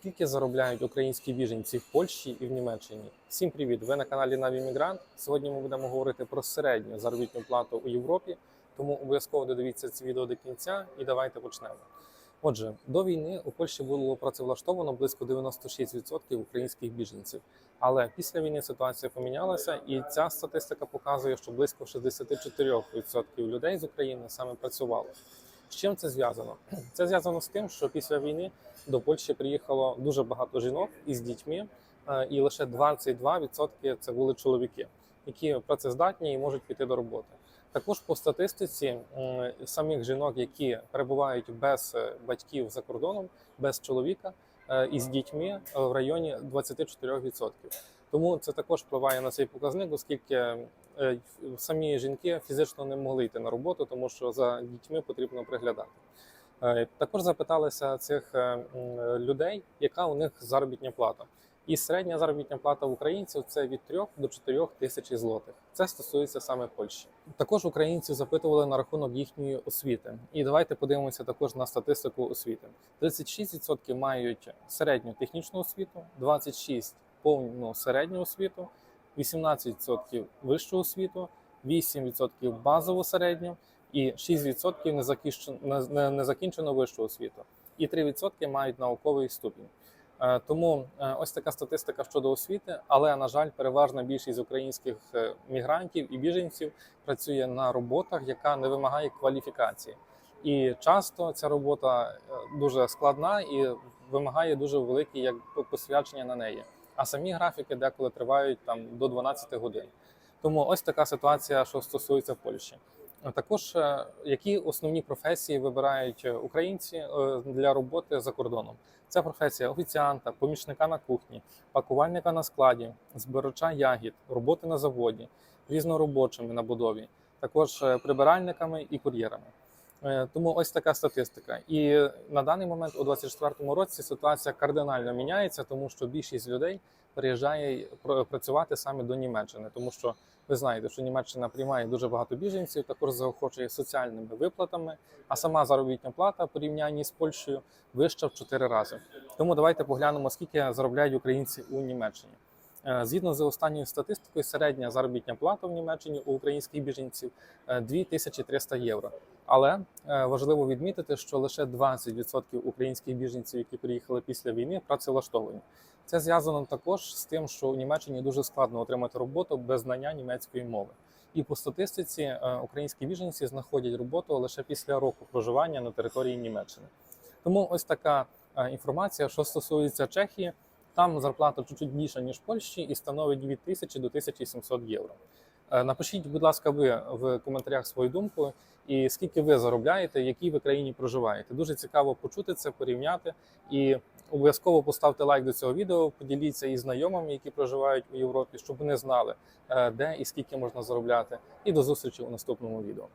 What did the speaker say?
Скільки заробляють українські біженці в Польщі і в Німеччині? Всім привіт! Ви на каналі Наві Мігрант. Сьогодні ми будемо говорити про середню заробітну плату у Європі, тому обов'язково додивіться це відео до кінця і давайте почнемо. Отже, до війни у Польщі було працевлаштовано близько 96% українських біженців. Але після війни ситуація помінялася, і ця статистика показує, що близько 64% людей з України саме працювало. З чим це зв'язано? Це зв'язано з тим, що після війни до Польщі приїхало дуже багато жінок із дітьми, е, і лише 22% це були чоловіки, які працездатні і можуть піти до роботи. Також по статистиці самих жінок, які перебувають без е, батьків за кордоном, без чоловіка е, і з дітьми в районі 24%. Тому це також впливає на цей показник, оскільки самі жінки фізично не могли йти на роботу, тому що за дітьми потрібно приглядати. Е, Також запиталися цих е, людей, яка у них заробітня плата. І середня заробітня плата українців це від 3 до 4 тисяч злотих. Це стосується саме Польщі. Також українців запитували на рахунок їхньої освіти. І давайте подивимося також на статистику освіти. 36% мають середню технічну освіту, 26% повну середню освіту, 18% вищу освіту, 8% базову середню і 6% незакінчено, не- незакінчену вищу освіту, і 3% мають науковий ступінь. Е, Тому е, ось така статистика щодо освіти, але на жаль, переважна більшість українських е, мігрантів і біженців працює на роботах, яка не вимагає кваліфікації. І часто ця робота дуже складна і вимагає дуже велике як посвячення на неї. А самі графіки деколи тривають там до 12 годин. Тому ось така ситуація, що стосується Польщі. Також е, які основні професії вибирають е, українці е, для роботи за кордоном? Це професія офіціанта, помічника на кухні, пакувальника на складі, збирача ягід, роботи на заводі, різноробочими на будові, також прибиральниками і кур'єрами. Е, Тому ось така статистика. І на даний момент у 2024 році ситуація кардинально міняється, тому що більшість людей переїжджає пр- працювати саме до Німеччини, тому що ви знаєте, що Німеччина приймає дуже багато біженців, також заохочує соціальними виплатами, а сама заробітна плата в порівнянні з Польщею вища в 4 рази. Тому давайте поглянемо, скільки заробляють українці у Німеччині. Е, Згідно з останньою статистикою, середня заробітня плата в Німеччині у українських біженців е, 2300 євро. Але е, важливо відмітити, що лише 20% українських біженців, які приїхали після війни, працевлаштовані. Це зв'язано також з тим, що у Німеччині дуже складно отримати роботу без знання німецької мови. І по статистиці е, українські біженці знаходять роботу лише після року проживання на території Німеччини. Тому ось така е, інформація, що стосується Чехії, там зарплата чуть-чуть більша ніж в Польщі і становить від 1000 до 1700 євро. Е, Напишіть, будь ласка, ви в коментарях свою думку і скільки ви заробляєте, в якій ви країні проживаєте. Дуже цікаво почути це, порівняти і обов'язково поставте лайк до цього відео, поділіться із знайомими, які проживають у Європі, щоб вони знали, е, де і скільки можна заробляти. І до зустрічі у наступному відео.